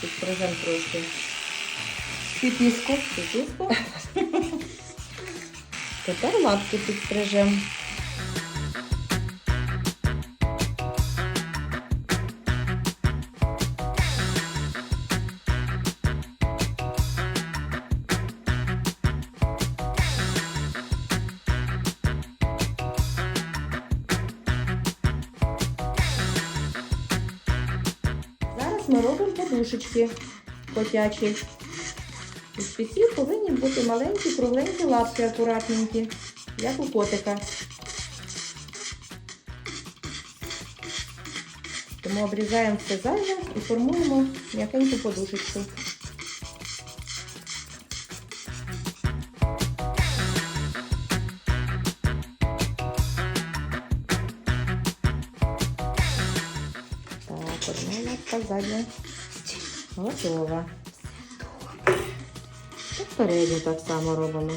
підстрижемо трошки. Піпіску. Піпіску. Тепер лапки підстрижемо. Зараз ми робимо подушечки котячі. У спеців повинні бути маленькі, кругленькі лапки, акуратненькі, як у котика. Тому обрізаємо все зайве і формуємо м'якеньку подушечку. Так, одна лапка задня. Готова. Так передню так само робимо.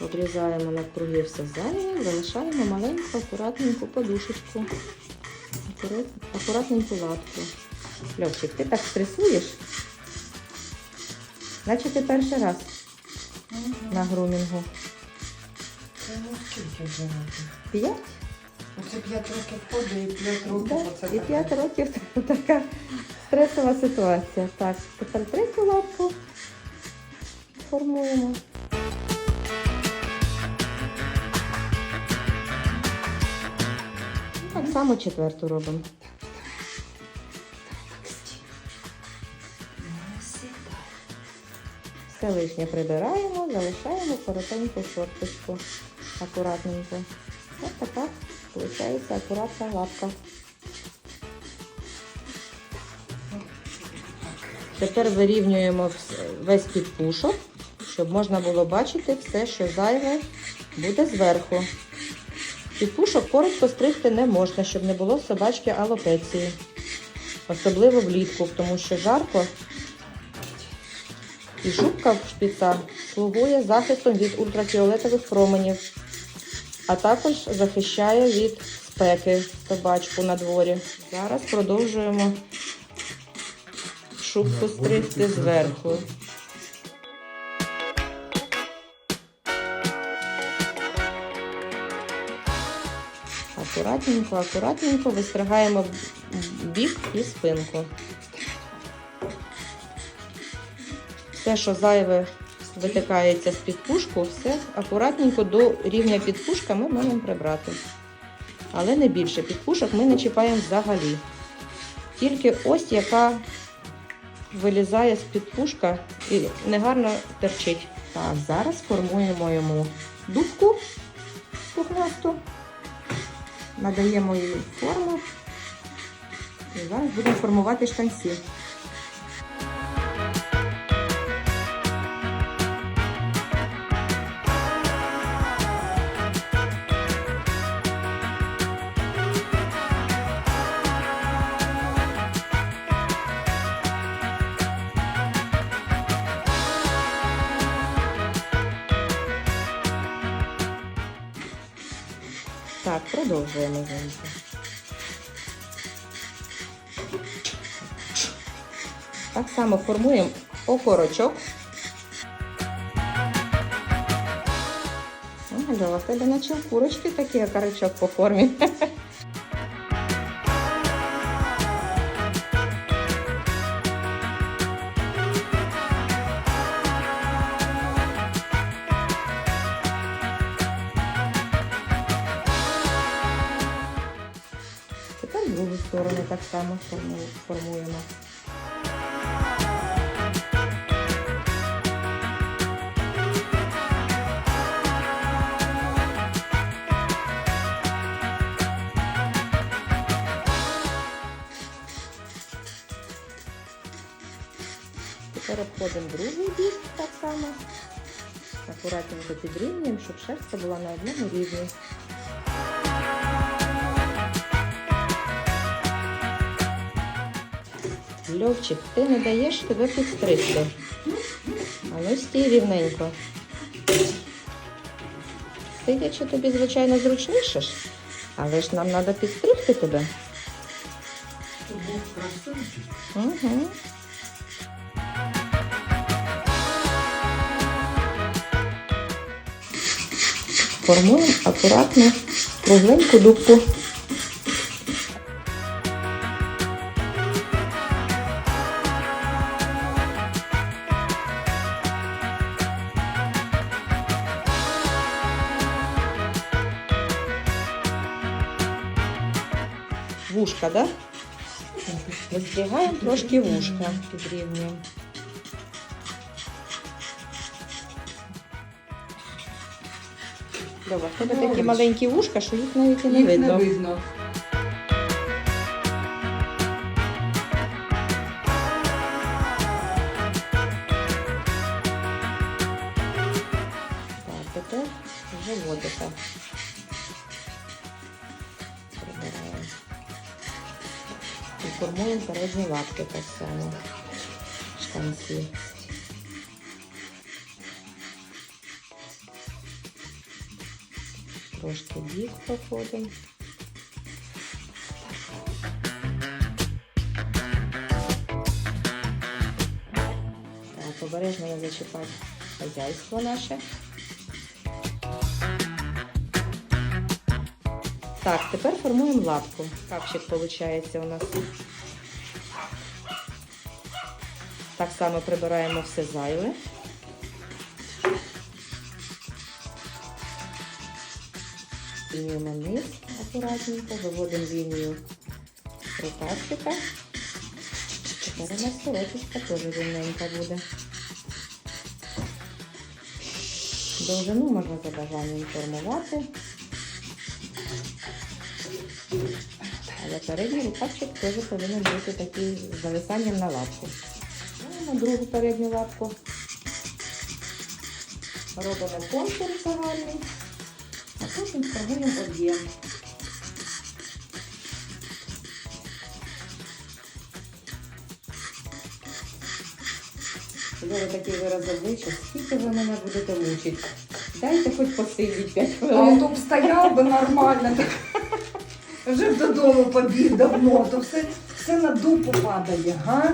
Обрізаємо навкруги все зайве, залишаємо маленьку, акуратненьку подушечку. Акуратненьку лапку. Льовчик, ти так стресуєш? Наче ти перший раз на грумінгу. Ну? П'ять? Оце 5 років ходу і 5 років. Оце і таке. 5 років така стресова ситуація. Так, тепер третю лапку формуємо. Так само четверту робимо. Все лишнє прибираємо, залишаємо коротеньку шорточку. Акуратненько. Ось така виходить акуратна лапка. Тепер вирівнюємо весь підпушок, щоб можна було бачити все, що зайве буде зверху. Підпушок коротко стригти не можна, щоб не було собачки алопеції. Особливо влітку, тому що жарко. І шубка в шпіца слугує захистом від ультрафіолетових променів, а також захищає від спеки собачку на дворі. Зараз продовжуємо шубку стригти зверху. Акуратненько, акуратненько вистригаємо бік і спинку. Все, що зайве витикається з підпушку, все акуратненько до рівня підпушка ми маємо прибрати. Але не більше. Підпушок ми не чіпаємо взагалі. Тільки ось яка вилізає з підпушка і негарно терчить. Так, зараз формуємо йому дубку пухнасту, надаємо їй форму і зараз будемо формувати штанці. Так, продовжуємо зайти. Так само формуємо окорочок. Ага, в тебе наче курочки такий окорочок по формі. сторону так само форму- формуємо. Тепер обходимо другий бік так само. Акуратненько підрівнюємо, щоб шерстка була на одному рівні. Льовчик, ти не даєш тебе підстригти. А ну стій рівненько. Сидячи тобі, звичайно, зручніше ж, але ж нам треба підстригти тебе. Угу. Формуємо акуратно кругленьку дубку. Вушка, да? Вистрігаємо трошки вушка підрівнюємо. Добре, в тебе такі маленькі вушка, що їх навіть і не видно. Формуємо передні лапки так само. Штанці. Трошки бік проходимо. Так, обережно не зачіпати хазяйство наше. Так, тепер формуємо лапку. Капчик виходить у нас. Так само прибираємо все зайве. Лініємо низ акуратненько, виводимо лінію рукавчика. Тепер у нас сорочечка теж рівненька буде. Довжину можна за бажанням формувати. Але передній рукавчик теж повинен бути такий з зависанням на лапку. На другу передню лапку робимо контур загальний, а потім формуємо об'єм. Коли такий вираз обличчя, скільки ви мене будете мучити? Дайте хоч посидіть 5 А то б стояв би нормально. Вже б додому побіг давно, то все, все на дупу падає, га?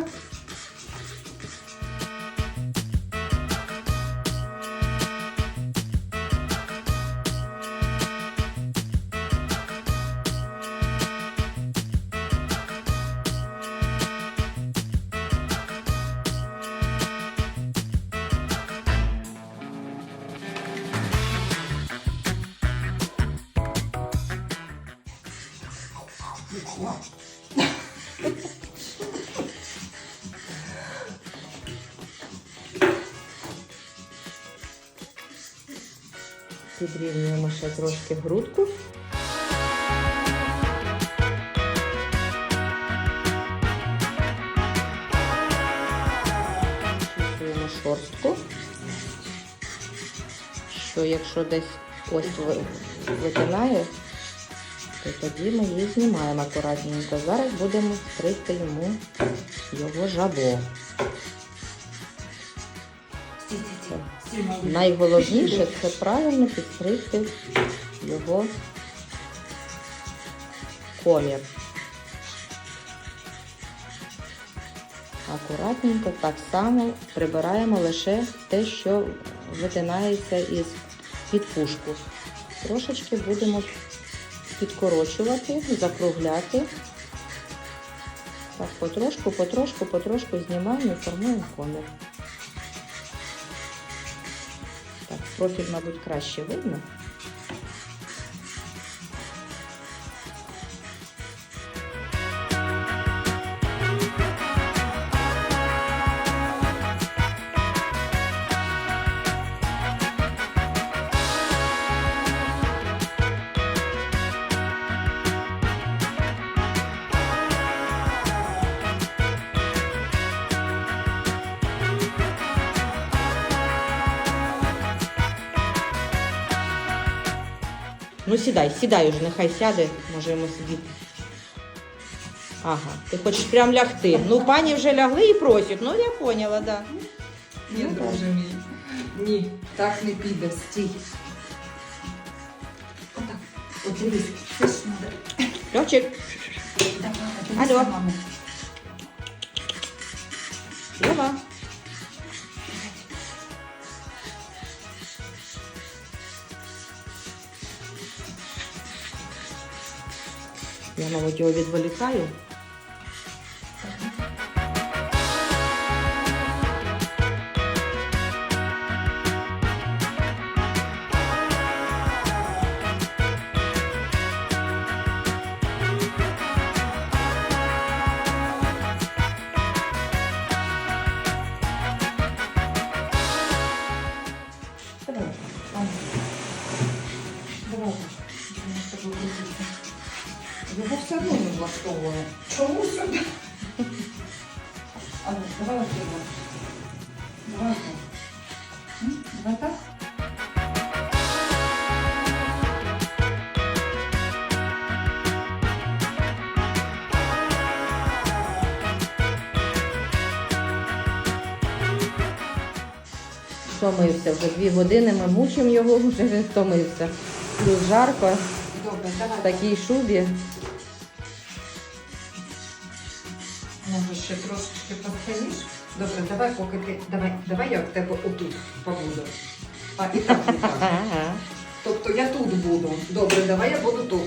Підрівнюємо ще трошки грудку. Чувствуємо шорстку. Що якщо десь ось витинає, то тоді ми її знімаємо акуратненько. Зараз будемо стригти йому його жабо. Найголовніше це правильно підстригти його комір. Акуратненько так само прибираємо лише те, що витинається із під пушку. Трошечки будемо підкорочувати, закругляти. Так, потрошку, потрошку, потрошку знімаємо і формуємо комір. Профіль, мабуть, краще видно. Ну сідай, сідай уже, нехай сяде, може йому сидіти. Ага, ти хочеш прям лягти. Ну, пані вже лягли і просять. Ну, я поняла, да. Ні, друже мій. Ні, так не піде, стій. Отак, от дивись, щось надо. Льовчик, Давай, дивись Алло. на маму. Льова. Я, мабуть, його відволікаю. Його все одно не влаштовує. Чому сюди? Аня, давай отримай. Давай так. Давай так? Втомився вже дві години, ми мучимо його, вже він втомився. Плюс жарко, Добре, давай. в такій шубі. Може ще трошечки підхилиш? Добре, давай поки ти. Давай, давай я в тебе отут побуду. А і так, і так. Тобто я тут буду. Добре, давай я буду тут.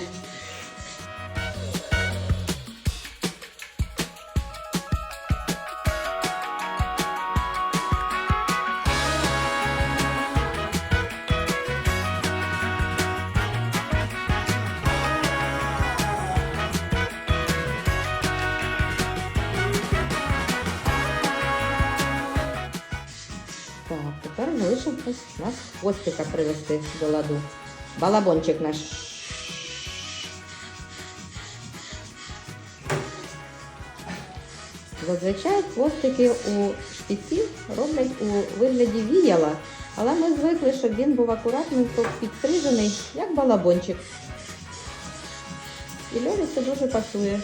Хвостика привести до ладу. Балабончик наш. Зазвичай хвостики у шпіців роблять у вигляді віяла, але ми звикли, щоб він був акуратненько підстрижений, як балабончик. І Льові це дуже пасує.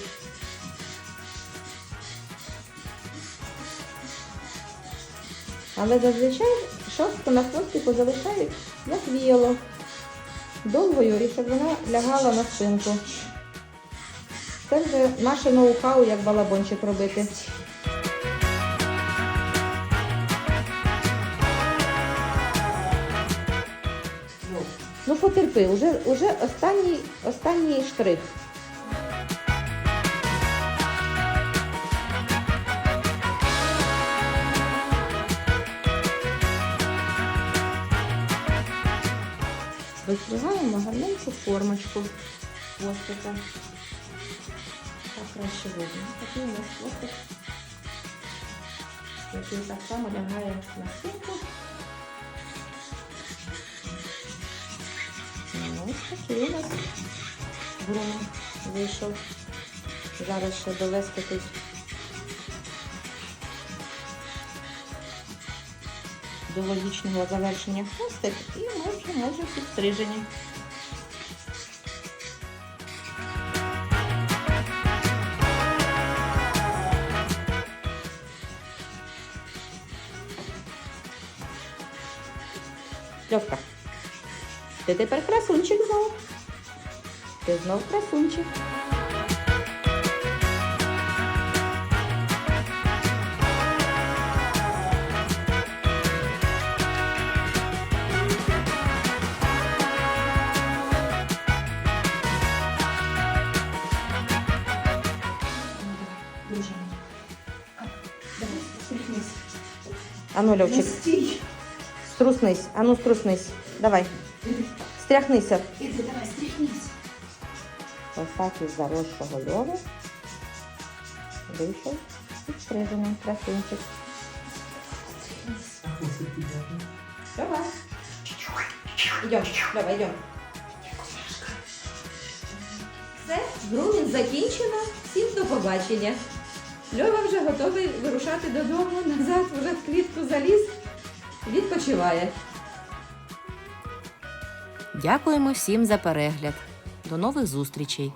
Але зазвичай шостку на хвостику залишають як віяло, довгою, і щоб вона лягала на спинку. Це вже наше ноу-хау, як балабончик робити. Ну, потерпи, уже, уже останній, останній штрих. Висягаємо гарненьку формочку хвостика. Так краще видно. Такий у нас хвостик, який так само лягає на спинку. Ну, ось такий у нас грум вийшов. Зараз ще довести до логічного завершення хвостик і ми вже майже підстрижені. Льовка, ти тепер красунчик знов. Ти знов красунчик. Ану, Льовчик, стій. струснись. Ану, струснись. Давай. Стряхнися. іди, давай, стряхнись. Ось так із заросшого льови вийшов підстрижений красунчик. Давай. Йдем, давай, йдем. Все, грумінг закінчено. Всім до побачення. Льова вже готовий вирушати додому, назад вже в клітку заліз, відпочиває. Дякуємо всім за перегляд. До нових зустрічей!